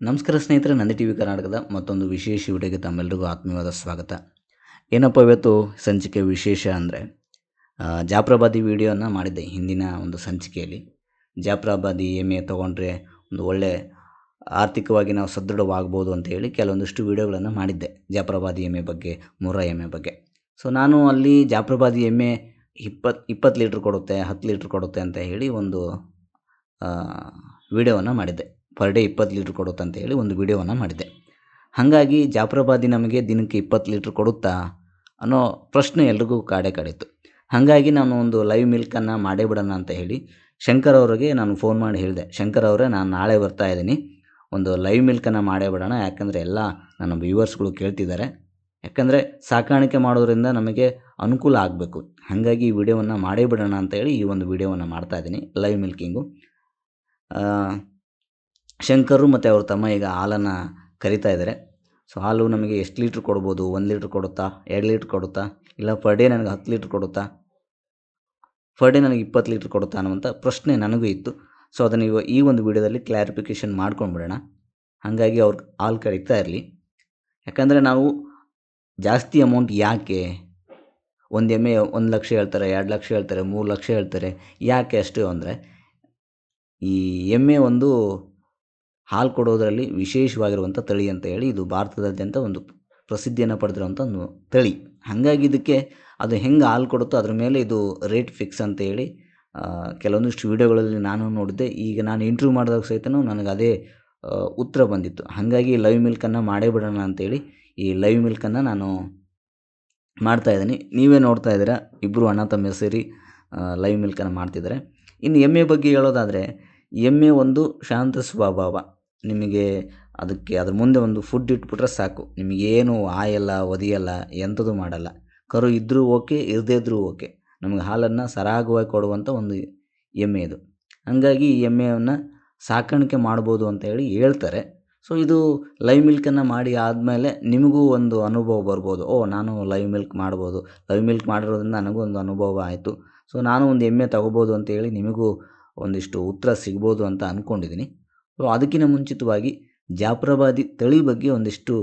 ನಮಸ್ಕಾರ ಸ್ನೇಹಿತರೆ, Nandi T V ಕರ್ನಾಟಕದ ಮತ್ತೊಂದು ವಿಶೇಷ ವಿಡಿಯೋಗೆ ತಮ್ಮೆಲ್ಲರಿಗೂ ಆತ್ಮೀಯವಾದ ಸ್ವಾಗತ. ಏನಪ್ಪ ಇವತ್ತು ಸಂಚಿಕೆ ವಿಶೇಷ ಅಂದರೆ ಜಾಫ್ರಾಬಾದಿ ವಿಡಿಯೋನ ಮಾಡಿದ್ದೆ ಹಿಂದಿನ ಒಂದು ಸಂಚಿಕೆಯಲ್ಲಿ. ಜಾಫ್ರಾಬಾದಿ ಎ ತೊಗೊಂಡ್ರೆ ಒಂದು ಒಳ್ಳೆ ಆರ್ಥಿಕವಾಗಿ ನಾವು ಸದೃಢವಾಗ್ಬೋದು ಅಂತ ಹೇಳಿ ಕೆಲವೊಂದಿಷ್ಟು ವಿಡಿಯೋಗಳನ್ನು ಮಾಡಿದ್ದೆ, ಜಾಫ್ರಾಬಾದಿ ಎಮ್ಮೆ ಬಗ್ಗೆ ಮುರ್ರಾ ಎಮ್ಮೆ ಬಗ್ಗೆ. ಸೊ ನಾನು ಅಲ್ಲಿ ಜಾಫ್ರಾಬಾದಿ ಎಮ್ಮೆ ಇಪ್ಪತ್ತು ಇಪ್ಪತ್ತು ಲೀಟ್ರ್ ಕೊಡುತ್ತೆ, ಹತ್ತು ಲೀಟ್ರ್ ಕೊಡುತ್ತೆ ಅಂತ ಹೇಳಿ ಒಂದು ವಿಡಿಯೋವನ್ನು ಮಾಡಿದ್ದೆ. ಪರ್ ಡೇ ಇಪ್ಪತ್ತು ಲೀಟ್ರ್ ಕೊಡುತ್ತೆ ಅಂತ ಹೇಳಿ ಒಂದು ವಿಡಿಯೋವನ್ನು ಮಾಡಿದ್ದೆ ಹಾಗಾಗಿ ಜಾಫ್ರಾಬಾದಿ ನಮಗೆ ದಿನಕ್ಕೆ ಇಪ್ಪತ್ತು ಲೀಟ್ರ್ ಕೊಡುತ್ತಾ ಅನ್ನೋ ಪ್ರಶ್ನೆ ಎಲ್ರಿಗೂ ಕಾಡೆ ಕಾಡಿತ್ತು. ಹಾಗಾಗಿ ನಾನು ಒಂದು ಲೈವ್ ಮಿಲ್ಕನ್ನು ಮಾಡೇ ಬಿಡೋಣ ಅಂತ ಹೇಳಿ ಶಂಕರ್ ಅವರಿಗೆ ನಾನು ಫೋನ್ ಮಾಡಿ ಹೇಳಿದೆ. ಶಂಕರ್ ಅವರೇ, ನಾನು ನಾಳೆ ಬರ್ತಾ ಇದ್ದೀನಿ. ಒಂದು ಲೈವ್ ಮಿಲ್ಕನ್ನು ಮಾಡೇ ಬಿಡೋಣ. ಯಾಕಂದರೆ ಎಲ್ಲ ನನ್ನ ವ್ಯೂವರ್ಸ್ಗಳು ಕೇಳ್ತಿದ್ದಾರೆ. ಯಾಕಂದರೆ ಸಾಕಾಣಿಕೆ ಮಾಡೋದ್ರಿಂದ ನಮಗೆ ಅನುಕೂಲ ಆಗಬೇಕು. ಹಾಗಾಗಿ ಈ ವಿಡಿಯೋವನ್ನು ಮಾಡೇ ಬಿಡೋಣ ಅಂತ ಹೇಳಿ ಈ ಒಂದು ವಿಡಿಯೋವನ್ನು ಮಾಡ್ತಾ ಇದ್ದೀನಿ ಲೈವ್ ಮಿಲ್ಕಿಂಗು ಶಂಕರು ಮತ್ತು ಅವ್ರ ತಮ್ಮ ಈಗ ಹಾಲನ್ನು ಕರಿತಾ ಇದ್ದಾರೆ ಸೊ ಹಾಲು ನಮಗೆ ಎಷ್ಟು ಲೀಟ್ರ್ ಕೊಡ್ಬೋದು? ಒಂದು ಲೀಟ್ರ್ ಕೊಡುತ್ತಾ? ಎರಡು ಲೀಟ್ರ್ ಕೊಡುತ್ತಾ? ಇಲ್ಲ ಪರ್ ಡೇ ನನಗೆ ಹತ್ತು ಲೀಟ್ರ್ ಕೊಡುತ್ತಾ? ಪರ್ ಡೇ ನನಗೆ ಇಪ್ಪತ್ತು ಲೀಟ್ರ್ ಕೊಡುತ್ತಾ ಅನ್ನುವಂಥ ಪ್ರಶ್ನೆ ನನಗೂ ಇತ್ತು. ಸೊ ಅದನ್ನು ಇವ ಈ ಒಂದು ವಿಡಿಯೋದಲ್ಲಿ ಕ್ಲಾರಿಫಿಕೇಷನ್ ಮಾಡ್ಕೊಂಡ್ಬಿಡೋಣ ಹಾಗಾಗಿ ಅವ್ರು ಹಾಲು ಕರೀತಾ ಇರಲಿ. ಯಾಕಂದರೆ ನಾವು ಜಾಸ್ತಿ ಅಮೌಂಟ್ ಯಾಕೆ ಒಂದು ಎಮ್ಮೆ ಒಂದು ಲಕ್ಷ ಹೇಳ್ತಾರೆ, ಎರಡು ಲಕ್ಷ ಹೇಳ್ತಾರೆ, ಮೂರು ಲಕ್ಷ ಹೇಳ್ತಾರೆ, ಯಾಕೆ ಅಷ್ಟು ಅಂದರೆ ಈ ಎಮ್ಮೆ ಒಂದು ಹಾಲು ಕೊಡೋದರಲ್ಲಿ ವಿಶೇಷವಾಗಿರುವಂಥ ತಳಿ ಅಂತ ಹೇಳಿ ಇದು ಭಾರತದಾದ್ಯಂತ ಒಂದು ಪ್ರಸಿದ್ಧಿಯನ್ನು ಪಡೆದಿರುವಂಥ ಒಂದು ತಳಿ. ಹಾಗಾಗಿ ಇದಕ್ಕೆ ಅದು ಹೆಂಗೆ ಹಾಲು ಕೊಡುತ್ತೋ ಅದ್ರ ಮೇಲೆ ಇದು ರೇಟ್ ಫಿಕ್ಸ್ ಅಂತ ಹೇಳಿ ಕೆಲವೊಂದಿಷ್ಟು ವಿಡಿಯೋಗಳಲ್ಲಿ ನಾನು ನೋಡಿದ್ದೆ. ಈಗ ನಾನು ಇಂಟ್ರ್ಯೂ ಮಾಡಿದಾಗ ಸಹಿತನೂ ನನಗೆ ಅದೇ ಉತ್ತರ ಬಂದಿತ್ತು. ಹಾಗಾಗಿ ಲೈವ್ ಮಿಲ್ಕನ್ನು ಮಾಡೇ ಬಿಡೋಣ ಅಂತೇಳಿ ಈ ಲೈವ್ ಮಿಲ್ಕನ್ನು ನಾನು ಮಾಡ್ತಾಯಿದ್ದೀನಿ ನೀವೇ ನೋಡ್ತಾ ಇದ್ದೀರಾ ಇಬ್ಬರು ಅಣ್ಣ ತಮ್ಮ ಸೇರಿ ಲೈವ್ ಮಿಲ್ಕನ್ನು ಮಾಡ್ತಿದ್ದಾರೆ. ಇನ್ನು ಎಮ್ಮೆ ಬಗ್ಗೆ ಹೇಳೋದಾದರೆ, ಎಮ್ಮೆ ಒಂದು ಶಾಂತ ಸ್ವಭಾವ. ನಿಮಗೆ ಅದಕ್ಕೆ, ಅದ್ರ ಮುಂದೆ ಒಂದು ಫುಡ್ ಇಟ್ಬಿಟ್ರೆ ಸಾಕು. ನಿಮಗೇನು ಆಯಲ್ಲ, ಒದಿಯಲ್ಲ, ಎಂಥದ್ದು ಮಾಡಲ್ಲ. ಕರು ಇದ್ದರೂ ಓಕೆ, ಇರದೇ ಇದ್ದರೂ ಓಕೆ. ನಮಗೆ ಹಾಲನ್ನು ಸರಾಗವಾಗಿ ಕೊಡುವಂಥ ಒಂದು ಎಮ್ಮೆ ಇದು. ಹಾಗಾಗಿ ಈ ಎಮ್ಮೆಯನ್ನು ಸಾಕಾಣಿಕೆ ಮಾಡ್ಬೋದು ಅಂತ ಹೇಳಿ ಹೇಳ್ತಾರೆ. ಸೊ, ಇದು ಲೈವ್ ಮಿಲ್ಕನ್ನು ಮಾಡಿ ಆದಮೇಲೆ ನಿಮಗೂ ಒಂದು ಅನುಭವ ಬರ್ಬೋದು. ಓ, ನಾನು ಲೈವ್ ಮಿಲ್ಕ್ ಮಾಡ್ಬೋದು. ಲೈವ್ ಮಿಲ್ಕ್ ಮಾಡಿರೋದ್ರಿಂದ ನನಗೂ ಒಂದು ಅನುಭವ ಆಯಿತು. ಸೊ, ನಾನು ಒಂದು ಎಮ್ಮೆ ತಗೋಬೋದು ಅಂತೇಳಿ ನಿಮಗೂ ಒಂದಿಷ್ಟು ಉತ್ತರ ಸಿಗ್ಬೋದು ಅಂತ ಅಂದ್ಕೊಂಡಿದ್ದೀನಿ ಅದಕ್ಕಿಂತ ಮುಂಚಿತವಾಗಿ ಜಾಫ್ರಾಬಾದಿ ತಳಿ ಬಗ್ಗೆ ಒಂದಿಷ್ಟು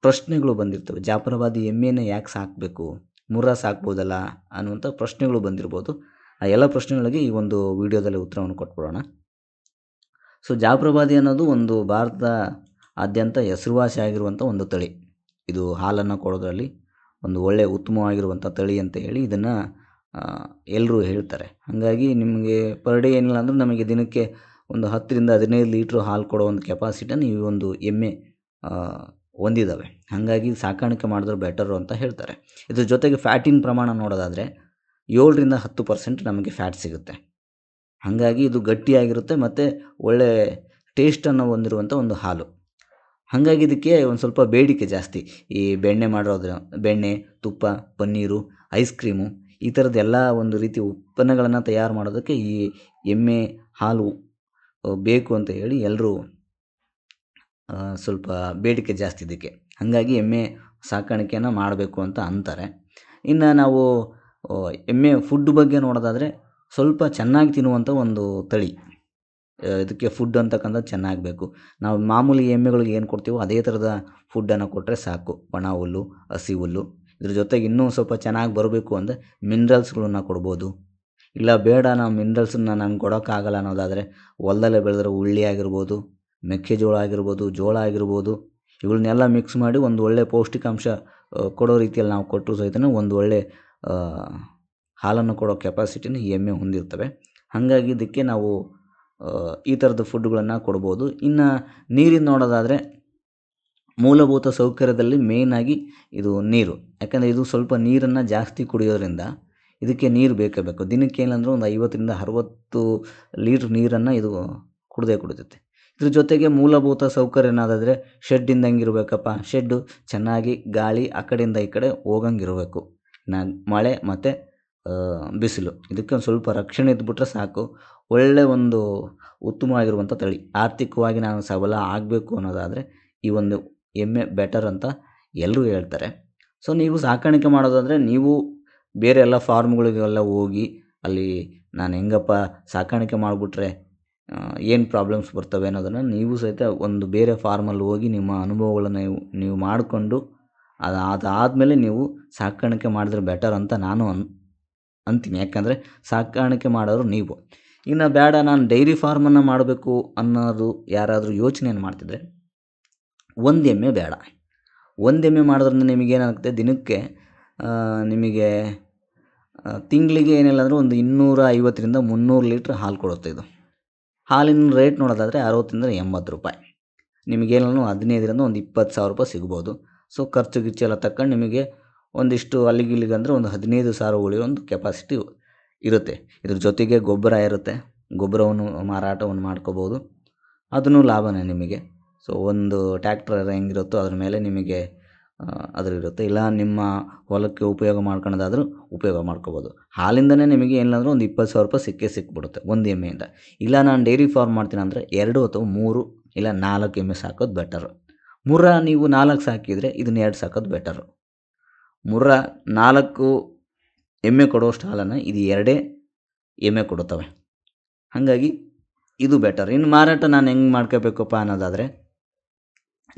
ಪ್ರಶ್ನೆಗಳು ಬಂದಿರ್ತವೆ. ಜಾಫ್ರಾಬಾದಿ ಎಮ್ಮೆನ ಯಾಕೆ ಸಾಕಬೇಕು? ಮುರ್ರಾ ಸಾಕ್ಬೋದಲ್ಲ ಅನ್ನುವಂಥ ಪ್ರಶ್ನೆಗಳು ಬಂದಿರ್ಬೋದು. ಆ ಎಲ್ಲ ಪ್ರಶ್ನೆಗಳಿಗೆ ಈ ಒಂದು ವಿಡಿಯೋದಲ್ಲಿ ಉತ್ತರವನ್ನು ಕೊಟ್ಬಿಡೋಣ. ಸೊ ಜಾಫ್ರಾಬಾದಿ ಅನ್ನೋದು ಒಂದು ಭಾರತದ ಆದ್ಯಂತ ಹೆಸರುವಾಸಿ ಆಗಿರುವಂಥ ಒಂದು ತಳಿ. ಇದು ಹಾಲನ್ನು ಕೊಡೋದ್ರಲ್ಲಿ ಒಂದು ಒಳ್ಳೆಯ ಉತ್ತಮವಾಗಿರುವಂಥ ತಳಿ ಅಂತ ಹೇಳಿ ಇದನ್ನು ಎಲ್ಲರೂ ಹೇಳ್ತಾರೆ. ಹಾಗಾಗಿ ನಿಮಗೆ ಪರ್ ಡೇ ಏನಿಲ್ಲ ಅಂದರೂ ನಮಗೆ ದಿನಕ್ಕೆ ಒಂದು ಹತ್ತರಿಂದ ಹದಿನೈದು ಲೀಟ್ರ್ ಹಾಲು ಕೊಡೋ ಒಂದು ಕೆಪಾಸಿಟಿನ ಈ ಒಂದು ಎಮ್ಮೆ ಹೊಂದಿದ್ದಾವೆ ಹಾಗಾಗಿ ಸಾಕಾಣಿಕೆ ಮಾಡಿದ್ರೆ ಬೆಟರು ಅಂತ ಹೇಳ್ತಾರೆ. ಇದ್ರ ಜೊತೆಗೆ ಫ್ಯಾಟಿನ ಪ್ರಮಾಣ ನೋಡೋದಾದರೆ ಏಳರಿಂದ ಹತ್ತು ಪರ್ಸೆಂಟ್ ನಮಗೆ ಫ್ಯಾಟ್ ಸಿಗುತ್ತೆ. ಹಾಗಾಗಿ ಇದು ಗಟ್ಟಿಯಾಗಿರುತ್ತೆ ಮತ್ತು ಒಳ್ಳೆ ಟೇಸ್ಟನ್ನು ಹೊಂದಿರುವಂಥ ಒಂದು ಹಾಲು. ಹಾಗಾಗಿ ಇದಕ್ಕೆ ಒಂದು ಸ್ವಲ್ಪ ಬೇಡಿಕೆ ಜಾಸ್ತಿ. ಈ ಬೆಣ್ಣೆ ಮಾಡೋದ್ರ, ಬೆಣ್ಣೆ, ತುಪ್ಪ, ಪನ್ನೀರು, ಐಸ್ ಕ್ರೀಮು ಈ ಥರದ್ದು ಎಲ್ಲ ಒಂದು ರೀತಿ ಉತ್ಪನ್ನಗಳನ್ನು ತಯಾರು ಮಾಡೋದಕ್ಕೆ ಈ ಎಮ್ಮೆ ಹಾಲು ಬೇಕು ಅಂತ ಹೇಳಿ ಎಲ್ಲರೂ ಸ್ವಲ್ಪ ಬೇಡಿಕೆ ಜಾಸ್ತಿ ಇದಕ್ಕೆ. ಹಾಗಾಗಿ ಎಮ್ಮೆ ಸಾಕಾಣಿಕೆಯನ್ನು ಮಾಡಬೇಕು ಅಂತ ಅಂತಾರೆ. ಇನ್ನು ನಾವು ಎಮ್ಮೆ ಫುಡ್ ಬಗ್ಗೆ ನೋಡೋದಾದರೆ ಸ್ವಲ್ಪ ಚೆನ್ನಾಗಿ ತಿನ್ನುವಂಥ ಒಂದು ತಳಿ. ಇದಕ್ಕೆ ಫುಡ್ ಅಂತಕ್ಕಂಥದ್ದು ಚೆನ್ನಾಗಿ ಬೇಕು ನಾವು ಮಾಮೂಲಿ ಎಮ್ಮೆಗಳಿಗೆ ಏನು ಕೊಡ್ತೀವೋ ಅದೇ ಥರದ ಫುಡ್ಡನ್ನು ಕೊಟ್ಟರೆ ಸಾಕು. ಒಣ ಹುಲ್ಲು, ಹಸಿ ಹುಲ್ಲು. ಇದ್ರ ಜೊತೆಗೆ ಇನ್ನೂ ಸ್ವಲ್ಪ ಚೆನ್ನಾಗಿ ಬರಬೇಕು ಅಂದರೆ ಮಿನ್ರಲ್ಸ್ಗಳನ್ನ ಕೊಡ್ಬೋದು. ಇಲ್ಲ, ಬೇಡ, ನಾವು ಮಿನ್ರಲ್ಸನ್ನ ನಂಗೆ ಕೊಡೋಕ್ಕಾಗಲ್ಲ ಅನ್ನೋದಾದರೆ ಹೊಲ್ದಲ್ಲೇ ಬೆಳೆದಿರೋ ಹುಳ್ಳಿ ಆಗಿರ್ಬೋದು, ಮೆಕ್ಕೆಜೋಳ ಆಗಿರ್ಬೋದು, ಜೋಳ ಆಗಿರ್ಬೋದು ಇವುಗಳನ್ನೆಲ್ಲ ಮಿಕ್ಸ್ ಮಾಡಿ ಒಂದು ಒಳ್ಳೆಯ ಪೌಷ್ಟಿಕಾಂಶ ಕೊಡೋ ರೀತಿಯಲ್ಲಿ ನಾವು ಕೊಟ್ಟರು ಸಹಿತ ಒಂದು ಒಳ್ಳೆ ಹಾಲನ್ನು ಕೊಡೋ ಕೆಪಾಸಿಟಿನ ಎಮ್ಮೆ ಹೊಂದಿರ್ತವೆ. ಹಾಗಾಗಿ ಇದಕ್ಕೆ ನಾವು ಈ ಥರದ ಫುಡ್ಗಳನ್ನು ಕೊಡ್ಬೋದು. ಇನ್ನು ನೀರಿನ ನೋಡೋದಾದರೆ ಮೂಲಭೂತ ಸೌಕರ್ಯದಲ್ಲಿ ಮೇಯ್ನಾಗಿ ಇದು ನೀರು. ಯಾಕಂದರೆ ಇದು ಸ್ವಲ್ಪ ನೀರನ್ನು ಜಾಸ್ತಿ ಕುಡಿಯೋದ್ರಿಂದ ಇದಕ್ಕೆ ನೀರು ಬೇಕೇ ಬೇಕು. ದಿನಕ್ಕೆ ಏನಂದ್ರೆ ಒಂದು ಐವತ್ತರಿಂದ ಅರವತ್ತು ಲೀಟ್ರ್ ನೀರನ್ನು ಇದು ಕುಡಿದೇ ಕುಡಿತೈತೆ. ಇದ್ರ ಜೊತೆಗೆ ಮೂಲಭೂತ ಸೌಕರ್ಯ ಏನಾದಾದರೆ ಶೆಡ್ಡಿಂದ ಇರಬೇಕಪ್ಪ. ಶೆಡ್ಡು ಚೆನ್ನಾಗಿ ಗಾಳಿ ಆ ಕಡೆಯಿಂದ ಈ ಕಡೆ ಹೋಗಂಗಿರಬೇಕು ನಾ ಮಳೆ ಮತ್ತು ಬಿಸಿಲು. ಇದಕ್ಕೆ ಒಂದು ಸ್ವಲ್ಪ ರಕ್ಷಣೆ ಇದ್ಬಿಟ್ರೆ ಸಾಕು. ಒಳ್ಳೆಯ ಒಂದು ಉತ್ತಮವಾಗಿರುವಂಥ ತಳಿ. ಆರ್ಥಿಕವಾಗಿ ನಾನು ಸಬಲ ಆಗಬೇಕು ಅನ್ನೋದಾದರೆ ಈ ಒಂದು ಎಮ್ಮೆ ಬೆಟರ್ ಅಂತ ಎಲ್ಲರೂ ಹೇಳ್ತಾರೆ. ಸೊ ನೀವು ಸಾಕಾಣಿಕೆ ಮಾಡೋದಾದರೆ ನೀವು ಬೇರೆ ಎಲ್ಲ ಫಾರ್ಮ್ಗಳಿಗೆಲ್ಲ ಹೋಗಿ ಅಲ್ಲಿ ನಾನು ಹೆಂಗಪ್ಪ ಸಾಕಾಣಿಕೆ ಮಾಡಿಬಿಟ್ರೆ ಏನು ಪ್ರಾಬ್ಲಮ್ಸ್ ಬರ್ತವೆ ಅನ್ನೋದನ್ನು ನೀವು ಸಹಿತ ಒಂದು ಬೇರೆ ಫಾರ್ಮಲ್ಲಿ ಹೋಗಿ ನಿಮ್ಮ ಅನುಭವಗಳನ್ನು ನೀವು ನೀವು ಮಾಡಿಕೊಂಡು ಅದು ನೀವು ಸಾಕಾಣಿಕೆ ಮಾಡಿದ್ರೆ ಬೆಟರ್ ಅಂತ ನಾನು ಅನ್, ಅಂತೀನಿ. ಯಾಕಂದರೆ ಸಾಕಾಣಿಕೆ ಮಾಡೋರು ನೀವು. ಇನ್ನು ಬೇಡ ನಾನು ಡೈರಿ ಫಾರ್ಮನ್ನು ಮಾಡಬೇಕು ಅನ್ನೋದು ಯಾರಾದರೂ ಯೋಚನೆಯನ್ನು ಮಾಡ್ತಿದ್ರೆ, ಒಂದು ಎಮ್ಮೆ ಬೇಡ. ಒಂದು ಎಮ್ಮೆ ಮಾಡೋದ್ರಿಂದ ನಿಮಗೇನಾಗುತ್ತೆ ದಿನಕ್ಕೆ ನಿಮಗೆ ತಿಂಗಳಿಗೆ ಏನಿಲ್ಲ ಅಂದರೂ ಒಂದು ಇನ್ನೂರ ಐವತ್ತರಿಂದ ಮುನ್ನೂರು ಲೀಟ್ರ್ ಹಾಲು ಕೊಡುತ್ತೆ ಇದು. ಹಾಲಿನ ರೇಟ್ ನೋಡೋದಾದರೆ ಅರವತ್ತರಿಂದ ಎಂಬತ್ತು ರೂಪಾಯಿ. ನಿಮಗೇನೂ ಹದಿನೈದರಿಂದ ಒಂದು ಇಪ್ಪತ್ತು ಸಾವಿರ ರೂಪಾಯಿ ಸಿಗ್ಬೋದು. ಸೊ, ಖರ್ಚು ಗಿರ್ಚು ಎಲ್ಲ ತಕ್ಕಂಡು ನಿಮಗೆ ಒಂದಿಷ್ಟು ಅಲ್ಲಿಗೆ ಇಲ್ಲಿಗೆ ಅಂದರೆ ಒಂದು ಹದಿನೈದು ಸಾವಿರ ಉಳಿಯೋ ಒಂದು ಕೆಪಾಸಿಟಿ ಇರುತ್ತೆ. ಇದ್ರ ಜೊತೆಗೆ ಗೊಬ್ಬರ ಇರುತ್ತೆ. ಗೊಬ್ಬರವನ್ನು, ಮಾರಾಟವನ್ನು ಮಾಡ್ಕೋಬೋದು. ಅದೂ ಲಾಭನೇ ನಿಮಗೆ. ಸೊ, ಒಂದು ಟ್ಯಾಕ್ಟ್ರ್ ಹೆಂಗಿರುತ್ತೋ ಅದ್ರ ಮೇಲೆ ನಿಮಗೆ ಅದ್ರ ಇರುತ್ತೆ ಇಲ್ಲ, ನಿಮ್ಮ ಹೊಲಕ್ಕೆ ಉಪಯೋಗ ಮಾಡ್ಕೊಳ್ಳೋದಾದ್ರೂ ಉಪಯೋಗ ಮಾಡ್ಕೋಬೋದು. ಹಾಲಿಂದನೇ ನಿಮಗೆ ಏನಿಲ್ಲಾಂದ್ರೂ ಒಂದು ಇಪ್ಪತ್ತು ಸಾವಿರ ರೂಪಾಯಿ ಸಿಕ್ಕೇ ಸಿಕ್ಬಿಡುತ್ತೆ, ಒಂದು ಎಮ್ಮೆಯಿಂದ. ಇಲ್ಲ, ನಾನು ಡೈರಿ ಫಾರ್ಮ್ ಮಾಡ್ತೀನಿ ಅಂದರೆ ಎರಡು ಅಥವಾ ಮೂರು, ಇಲ್ಲ, ನಾಲ್ಕು ಎಮ್ಮೆ ಸಾಕೋದು ಬೆಟರು. ಮುರ್ರ ನೀವು ನಾಲ್ಕು ಸಾಕಿದರೆ ಇದನ್ನ ಎರಡು ಸಾಕೋದು ಬೆಟರು. ಮುರ್ರ ನಾಲ್ಕು ಎಮ್ಮೆ ಕೊಡುವಷ್ಟು ಹಾಲನ್ನು ಇದು ಎರಡೇ ಎಮ್ಮೆ ಕೊಡುತ್ತವೆ. ಹಾಗಾಗಿ ಇದು ಬೆಟರ್. ಇನ್ನು ಮಾರಾಟ ನಾನು ಹೆಂಗೆ ಮಾಡ್ಕೋಬೇಕಪ್ಪ ಅನ್ನೋದಾದರೆ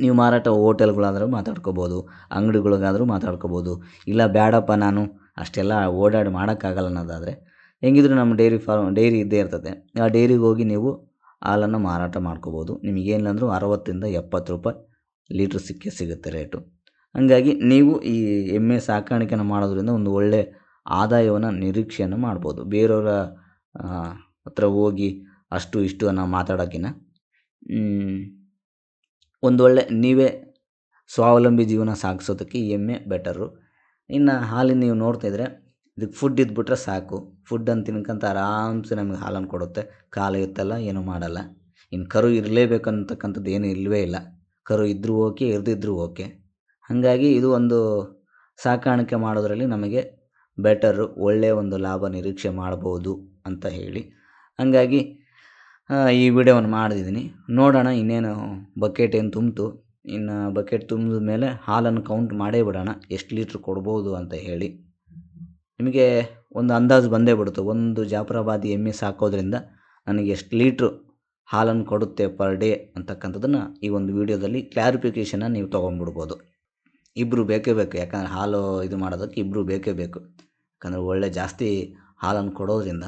ನೀವು ಮಾರಾಟ ಹೋಟೆಲ್ಗಳಾದರೂ ಮಾತಾಡ್ಕೋಬೋದು, ಅಂಗಡಿಗಳಿಗಾದರೂ ಮಾತಾಡ್ಕೋಬೋದು. ಇಲ್ಲ ಬೇಡಪ್ಪ ನಾನು, ಅಷ್ಟೆಲ್ಲ ಓಡಾಡಿ ಮಾಡೋಕ್ಕಾಗಲ್ಲ ಅನ್ನೋದಾದರೆ, ಹೆಂಗಿದ್ರು ನಮ್ಮ ಡೈರಿ ಫಾರ್ಮ್, ಡೈರಿ ಇದ್ದೇ ಇರ್ತದೆ. ಆ ಡೈರಿಗೆ ಹೋಗಿ ನೀವು ಹಾಲನ್ನು ಮಾರಾಟ ಮಾಡ್ಕೋಬೋದು. ನಿಮಗೇನಿಲ್ಲಂದ್ರೂ ಅರವತ್ತರಿಂದ ಎಪ್ಪತ್ತು ರೂಪಾಯಿ ಲೀಟ್ರ್ ಸಿಕ್ಕೇ ಸಿಗುತ್ತೆ ರೇಟು. ಹಾಗಾಗಿ ನೀವು ಈ ಎಮ್ಮೆ ಸಾಕಾಣಿಕೆನ ಮಾಡೋದ್ರಿಂದ ಒಂದು ಒಳ್ಳೆಯ ಆದಾಯವನ್ನು, ನಿರೀಕ್ಷೆಯನ್ನು ಮಾಡ್ಬೋದು. ಬೇರೆಯವರ ಹತ್ರ ಹೋಗಿ ಅಷ್ಟು ಇಷ್ಟು ಅನ್ನೋ ಮಾತಾಡೋಕ್ಕಿಂತ ಒಂದೊಳ್ಳೆ ನೀವೇ ಸ್ವಾವಲಂಬಿ ಜೀವನ ಸಾಗಿಸೋದಕ್ಕೆ ಈ ಎಮ್ಮೆ ಬೆಟರು. ಇನ್ನು ಹಾಲಿನ ನೀವು ನೋಡ್ತಾ ಇದ್ದರೆ ಇದಕ್ಕೆ ಫುಡ್ ಇದ್ಬಿಟ್ರೆ ಸಾಕು. ಫುಡ್ ಅಂತ ತಿನ್ಕೊಂತ ಆರಾಮ್ಸೆ ನಮಗೆ ಹಾಲನ್ನು ಕೊಡುತ್ತೆ. ಕಾಲು ಎತ್ತಲ್ಲ, ಏನೂ ಮಾಡಲ್ಲ. ಇನ್ನು ಕರು ಇರಲೇಬೇಕು ಅಂತಕ್ಕಂಥದ್ದು ಏನೂ ಇಲ್ಲವೇ ಇಲ್ಲ. ಕರು ಇದ್ದರೂ ಓಕೆ, ಇರದಿದ್ರೂ ಓಕೆ. ಹಾಗಾಗಿ ಇದು ಒಂದು ಸಾಕಾಣಿಕೆ ಮಾಡೋದರಲ್ಲಿ ನಮಗೆ ಬೆಟರು ಒಳ್ಳೆಯ ಒಂದು ಲಾಭ ನಿರೀಕ್ಷೆ ಮಾಡ್ಬೋದು ಅಂತ ಹೇಳಿ. ಹಾಗಾಗಿ ಈ ವಿಡಿಯೋವನ್ನು ಮಾಡಿದ್ದೀನಿ ನೋಡೋಣ, ಇನ್ನೇನು ಬಕೆಟ್ ಏನು ತುಂಬಿತು. ಇನ್ನು ಬಕೆಟ್ ತುಂಬಿದ ಮೇಲೆ ಹಾಲನ್ನು ಕೌಂಟ್ ಮಾಡೇ ಬಿಡೋಣ. ಎಷ್ಟು ಲೀಟ್ರ್ ಕೊಡ್ಬೋದು ಅಂತ ಹೇಳಿ. ನಿಮಗೆ ಒಂದು ಅಂದಾಜು ಬಂದೇ ಬಿಡುತ್ತೆ. ಒಂದು ಜಾಫರಾಬಾದಿ ಎಮ್ಮೆ ಸಾಕೋದ್ರಿಂದ ನನಗೆ ಎಷ್ಟು ಲೀಟ್ರ್ ಹಾಲನ್ನು ಕೊಡುತ್ತೆ ಪರ್ ಡೇ ಅಂತಕ್ಕಂಥದ್ದನ್ನು ಈ ಒಂದು ವಿಡಿಯೋದಲ್ಲಿ ಕ್ಲಾರಿಫಿಕೇಷನ್ನ ನೀವು ತೊಗೊಂಡ್ಬಿಡ್ಬೋದು. ಇಬ್ಬರು ಬೇಕೇ ಬೇಕು. ಯಾಕಂದರೆ ಹಾಲು ಇದು ಮಾಡೋದಕ್ಕೆ ಇಬ್ಬರು ಬೇಕೇ ಬೇಕು. ಯಾಕಂದರೆ ಒಳ್ಳೆ ಜಾಸ್ತಿ ಹಾಲನ್ನು ಕೊಡೋದ್ರಿಂದ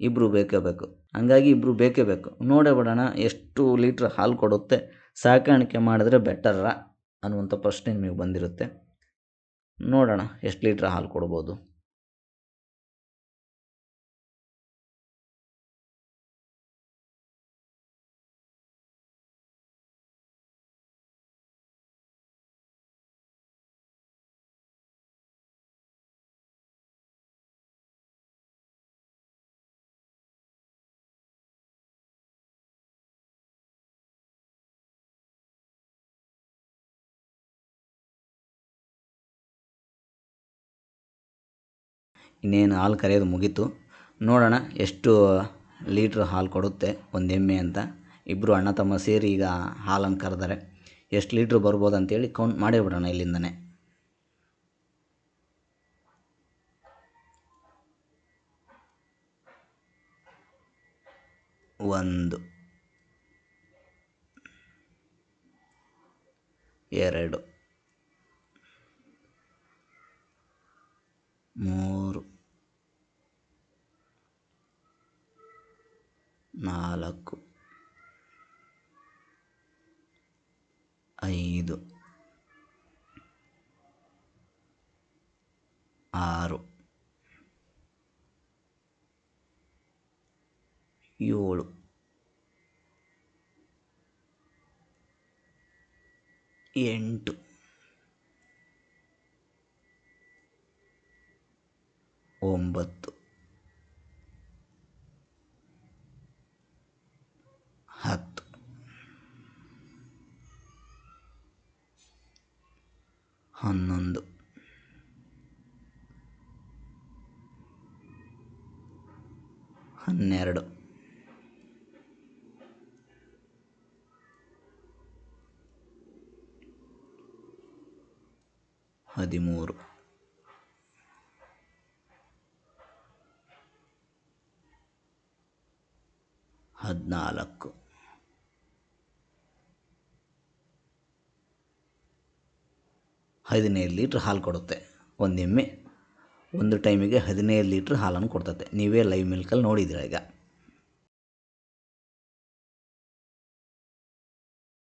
ಇಬ್ಬರು ಬೇಕೇ ಬೇಕು. ಹಂಗಾಗಿ ಇಬ್ಬರು ಬೇಕೇ ಬೇಕು. ನೋಡೇ ಬಿಡೋಣ ಎಷ್ಟು ಲೀಟ್ರ್ ಹಾಲು ಕೊಡುತ್ತೆ, ಸಾಕಾಣಿಕೆ ಮಾಡಿದ್ರೆ ಬೆಟರ್ರಾ ಅನ್ನುವಂಥ ಪ್ರಶ್ನೆ ನಿಮಗೆ ಬಂದಿರುತ್ತೆ. ನೋಡೋಣ ಎಷ್ಟು ಲೀಟ್ರ್ ಹಾಲು ಕೊಡ್ಬೋದು. ಇನ್ನೇನು ಹಾಲು ಕರೆಯೋದು ಮುಗೀತು. ನೋಡೋಣ ಎಷ್ಟು ಲೀಟ್ರ್ ಹಾಲು ಕೊಡುತ್ತೆ ಒಂದು ಎಮ್ಮೆ ಅಂತ. ಇಬ್ಬರು ಅಣ್ಣ ತಮ್ಮ ಸೇರಿ ಈಗ ಹಾಲನ್ನು ಕರೆದರೆ ಎಷ್ಟು ಲೀಟ್ರ್ ಬರ್ಬೋದು ಅಂತೇಳಿ ಕೌಂಟ್ ಮಾಡೇ ಬಿಡೋಣ ಇಲ್ಲಿಂದನೇ. ಒಂದು, ಎರಡು ಮೂರು ನಾಲ್ಕು ಐದು ಆರು ಏಳು ಎಂಟು ಒಂಬತ್ತು ಹತ್ತು ಹನ್ನೊಂದು. ಹನ್ನೆರಡು. ಹದಿಮೂರು. ಹದಿನಾಲ್ಕು. ಹದಿನೈದು ಲೀಟ್ರ್ ಹಾಲು ಕೊಡುತ್ತೆ. ಒಂದು ಎಮ್ಮೆ ಒಂದು ಟೈಮಿಗೆ ಹದಿನೈದು ಲೀಟ್ರ್ ಹಾಲನ್ನು ಕೊಡ್ತತೆ. ನೀವೇ ಲೈವ್ ಮಿಲ್ಕಲ್ಲಿ ನೋಡಿದ್ದೀರ ಈಗ.